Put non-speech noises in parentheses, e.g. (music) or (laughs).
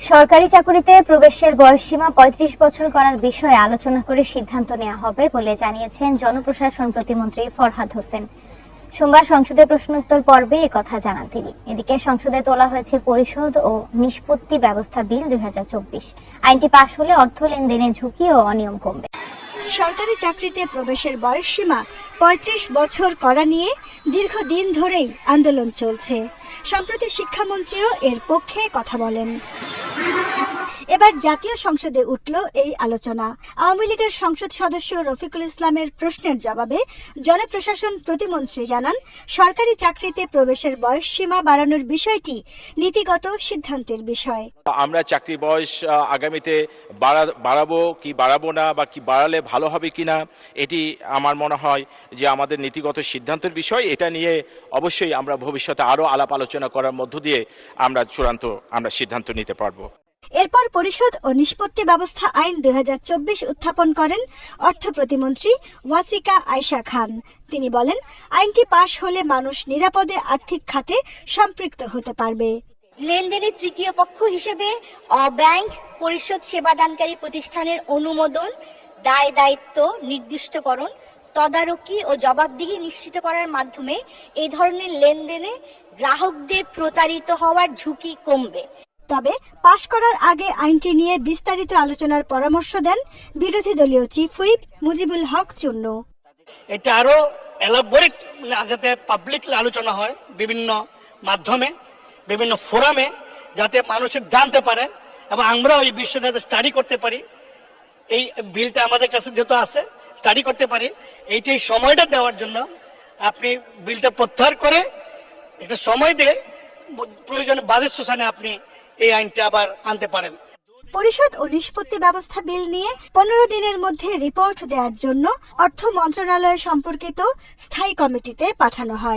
সরকারি চাকুরিতে প্রবেশের বয়সসীমা পঁয়ত্রিশ বছর করার বিষয়ে আলোচনা করে সিদ্ধান্ত নেওয়া হবে বলে জানিয়েছেন জনপ্রশাসন প্রতিমন্ত্রী ফরহাদ হোসেন। সোমবার সংসদে প্রশ্নোত্তর পর্বে কথা জানান তিনি। এদিকে সংসদে তোলা হয়েছে পরিশোধ ও নিষ্পত্তি ব্যবস্থা বিল দুই হাজার চব্বিশ। আইনটি পাশ হলে অর্থ লেনদেনে ঝুঁকি ও অনিয়ম কমবে। সরকারি চাকরিতে প্রবেশের বয়সসীমা পঁয়ত্রিশ বছর করা নিয়ে দীর্ঘদিন ধরেই আন্দোলন চলছে। সম্প্রতি শিক্ষামন্ত্রীও এর পক্ষে কথা বলেন। Thank (laughs) you. এবার জাতীয় সংসদে উঠল এই আলোচনা। আওয়ামী লীগের সংসদ সদস্য রফিকুল ইসলামের প্রশ্নের জবাবে জনপ্রশাসন প্রতিমন্ত্রী জানান, সরকারি চাকরিতে প্রবেশের বয়স সীমা বাড়ানোর বিষয়টি নীতিগত সিদ্ধান্তের বিষয়। আমরা চাকরি বয়স আগামীতে বাড়াবো কি বাড়াবো না বা কি বাড়ালে ভালো হবে কিনা এটি আমার মনে হয় যে আমাদের নীতিগত সিদ্ধান্তের বিষয়। এটা নিয়ে অবশ্যই আমরা ভবিষ্যতে আরও আলাপ আলোচনা করার মধ্য দিয়ে আমরা চূড়ান্ত, আমরা সিদ্ধান্ত নিতে পারব। এরপর পরিষদ ও নিষ্পত্তি ব্যবস্থা আইন দুই উত্থাপন করেন অর্থ প্রতিমন্ত্রী ওয়াসিকা আয়শা খান। তিনি বলেন, আইনটি পাশ হলে মানুষ নিরাপদে আর্থিক খাতে সম্পৃক্ত হতে পারবে। লেনদেনের তৃতীয় পক্ষ হিসেবে অব্যাংক পরিশোধ সেবাদানকারী প্রতিষ্ঠানের অনুমোদন, দায় দায়িত্ব নির্দিষ্টকরণ, তদারকি ও জবাবদিহি নিশ্চিত করার মাধ্যমে এই ধরনের লেনদেনে গ্রাহকদের প্রতারিত হওয়ার ঝুঁকি কমবে। তবে পাশ করার আগে আইনটি নিয়ে বিস্তারিত আলোচনার পরামর্শ দেন বিরোধী দলীয় চিফ হুইপ মুজিবুল হক চূর্ণ। এটা আরও এলাবোরেট যাতে পাবলিক আলোচনা হয় বিভিন্ন মাধ্যমে, বিভিন্ন ফোরামে, যাতে মানুষ জানতে পারে এবং আমরা ওই বিষয়ে যাতে স্টাডি করতে পারি। এই বিলটা আমাদের কাছে যেহেতু আছে স্টাডি করতে পারি। এইটাই সময়টা দেওয়ার জন্য আপনি বিলটা প্রত্যাহার করে একটা সময় দিয়ে প্রয়োজনে বাজেট সেশনে আপনি এই আইনটা আবার আনতে পারেন। পরিষদ ও নিষ্পত্তি ব্যবস্থা বিল নিয়ে পনেরো দিনের মধ্যে রিপোর্ট দেওয়ার জন্য অর্থ মন্ত্রণালয় সম্পর্কিত স্থায়ী কমিটিতে পাঠানো হয়।